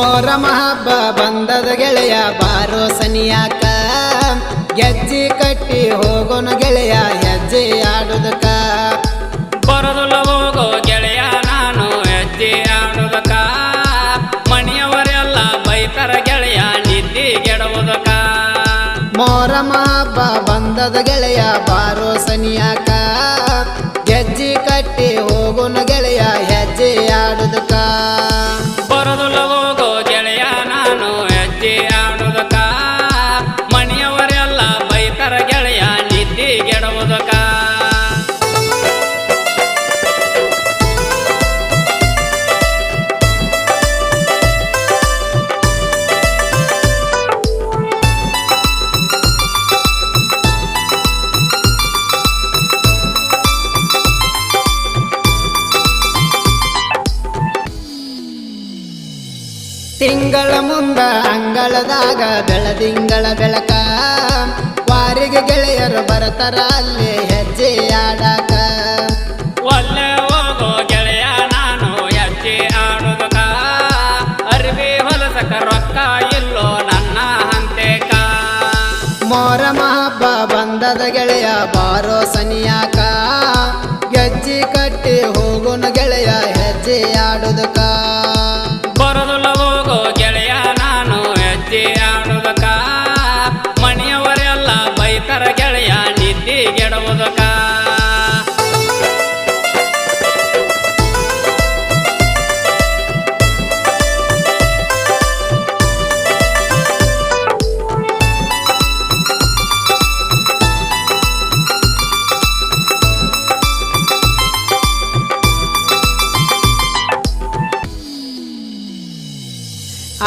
ಮೋರಮ ಹಬ್ಬ ಬಂದದ ಗೆಳೆಯ ಬಾರೋ ಸನಿಯಾಕ. ಗೆಜ್ಜೆ ಕಟ್ಟಿ ಹೋಗೋನ ಗೆಳೆಯ ಹೆಜ್ಜೆ ಆಡುದಕ. ಬರದುಲ್ಲ ಹೋಗೋ ಗೆಳೆಯ ನಾನು ಹೆಜ್ಜೆ ಆಡುದಕ. ಮನೆಯವರೆಲ್ಲ ಬೈತರ ಗೆಳೆಯ ನಿದ್ದಿ ಗೆಡುವುದಕ ಮೋರ ಹಬ್ಬ ಬಂದದ ಗೆಳೆಯ ಬಾರೋ ಸನಿಯಾಕ. ಗೆಜ್ಜಿ ಕಟ್ಟಿ ಹೋಗೋನ ಗೆಳೆಯ ಹೆಜ್ಜೆ ಆಡುದಕ್ಕ ತಿಂಗಳ ಮುಂದ ಅಂಗಳದಾಗ ಬೆಳದಿಂಗಳ ಬೆಳಕ. ವಾರಿಗೆ ಗೆಳೆಯರು ಬರತರ ಅಲ್ಲಿ ಹೆಜ್ಜೆ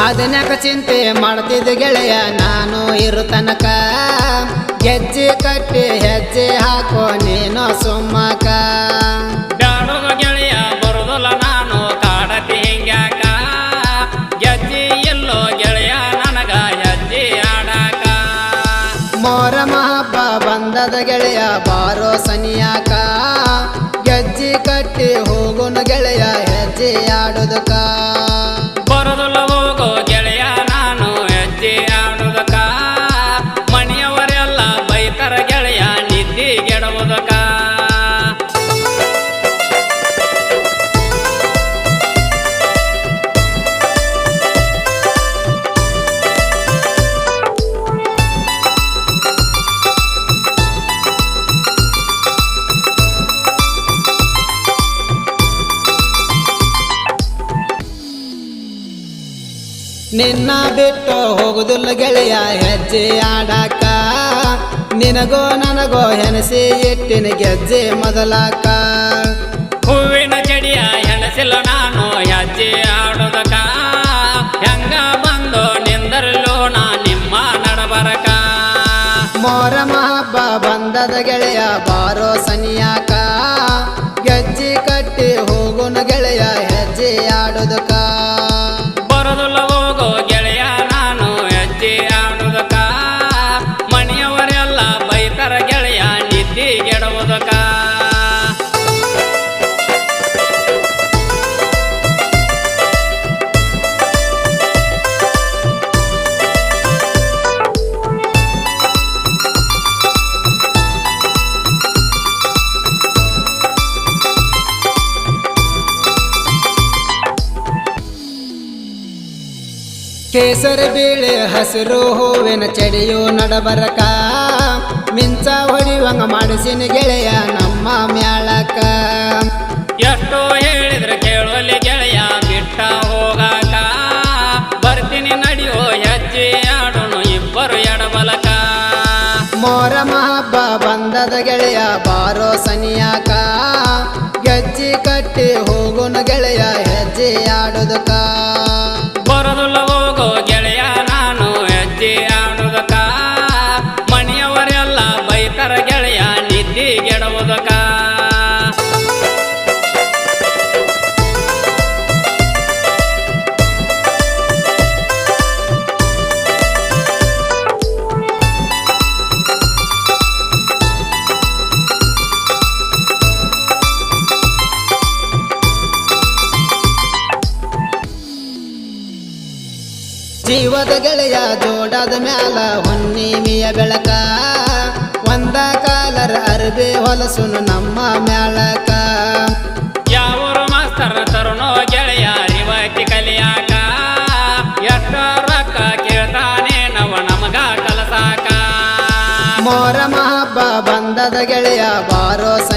ಅದನ್ಯಾಕ ಚಿಂತೆ ಮಾಡ್ತಿದ್ದ ಗೆಳೆಯ ನಾನು ಇರು ತನಕ. ಗೆಜ್ಜೆ ಕಟ್ಟಿ ಹೆಜ್ಜೆ ಹಾಕೋ ನೀನು ಸುಮ್ಮಕ ನಿನ್ನ ಬಿಟ್ಟು ಹೋಗುದಿಲ್ಲ ಗೆಳೆಯ ಹೆಜ್ಜೆ ಆಡಾಕ. ನಿನಗೋ ನನಗೋ ಹೆಣಸಿ ಇಟ್ಟಿನ ಗೆಜ್ಜೆ ಮೊದಲಾಕ. ಹೂವಿನ ಚಡಿಯ ಹೆಣಸಿಲ್ಲ ನಾನು ಹೆಜ್ಜೆ ಆಡೋದಕ. ಹೆಂಗ ಬಂದು ನಿಂದರಲು ನಾ ನಿಮ್ಮ ನಡಬರಕ. ಮೋರ ಮಹಬ್ಬ ಬಂದದ ಗೆಳೆಯ ಬಾರೋ ಸನಿಯಾಕ. ನಿದ್ದಿ ಗೆಡುವುದಕ ಕೇಸರ ಬೇಳೆ ಹಸಿರು ಹೂವಿನ ಚಡಿಯು ನಡಬರಕ. ಮಿಂಚ ಹೊಡಿವಂಗ ಮಾಡಿಸಿನ ಗೆಳೆಯ ನಮ್ಮ ಮ್ಯಾಳಕ ಎಷ್ಟು ಹೇಳಿದ್ರೆ ಕೇಳಲಿ ಗೆಳೆಯ ಬಿಟ್ಟ ಹೋಗಾಕ. ಬರ್ತೀನಿ ನಡೆಯೋ ಹೆಜ್ಜೆ ಆಡೋಣ ಇಬ್ಬರು ಎಡಬಲಕ. ಮೋರ ಮಹಬ್ಬ ಬಂದದ ಗೆಳೆಯ ಬಾರೋ ಸನಿಯಾಕ. ಗೆಜ್ಜಿ ಕಟ್ಟಿ ಹೋಗುನ ಗೆಳೆಯ ಹೆಜ್ಜೆ ಆಡೋದಕ್ಕ ಬರದುಲ್ಲ ಹೋಗೋ ಗೆಳೆಯ ಹಬ್ಬದ ಗೆಳೆಯ ಜೋಡದ ಮ್ಯಾಲ ಹುಣ್ಣಿಮೆಯ ಬೆಳಕ. ಒಂದ ಕಾಲರ ಅರ್ಬಿ ಹೊಲಸುನು ನಮ್ಮ ಮ್ಯಾಳಕ. ಯಾವೂರು ಮಾಸ್ತರ ತರುಣೋ ಗೆಳೆಯ ರಿವಾಯ್ತಿ ಕಲಿಯಾಕ. ಎಷ್ಟ ರೊಕ್ಕ ಕೇಳ್ತಾನೆ ನವ ನಮಗ ಕಲಸಾಕ. ಮೋರ ಮಹಬ್ಬ ಬಂದದ ಗೆಳೆಯ ಬಾರೋ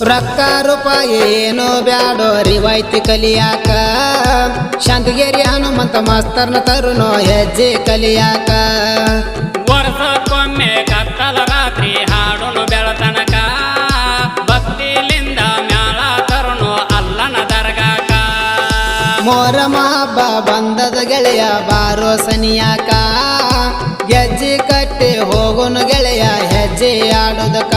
ರೊಕ್ಕ ರೂಪಾಯಿ ಏನು ಬ್ಯಾಡೋ ರಿವಾಯ್ತಿ ಕಲಿಯಾಕ? ಶಾಂತಗೇರಿ ಹನುಮಂತ ಮಾಸ್ತರ್ನ ತರುನೋ ಹೆಜ್ಜೆ ಕಲಿಯಾಕ? ವರ್ಷಕ್ಕೊಮ್ಮೆ ಕತ್ತಲ ರಾತ್ರಿ ಹಾಡುನು ಬೆಳತನಕ? ಭಕ್ತಿಲಿಂದ ಮ್ಯಾಲ ತರುನು ಅಲ್ಲನ ದರ್ಗಾಕ? ಮೋರ ಹಬ್ಬ ಬಂದದ ಗೆಳೆಯ ಬಾರೋ ಸನಿಯಾಕ? ಗೆಜ್ಜೆ ಕಟ್ಟಿ ಹೋಗುನು ಗೆಳೆಯ ಹೆಜ್ಜೆ ಆಡುದಕ?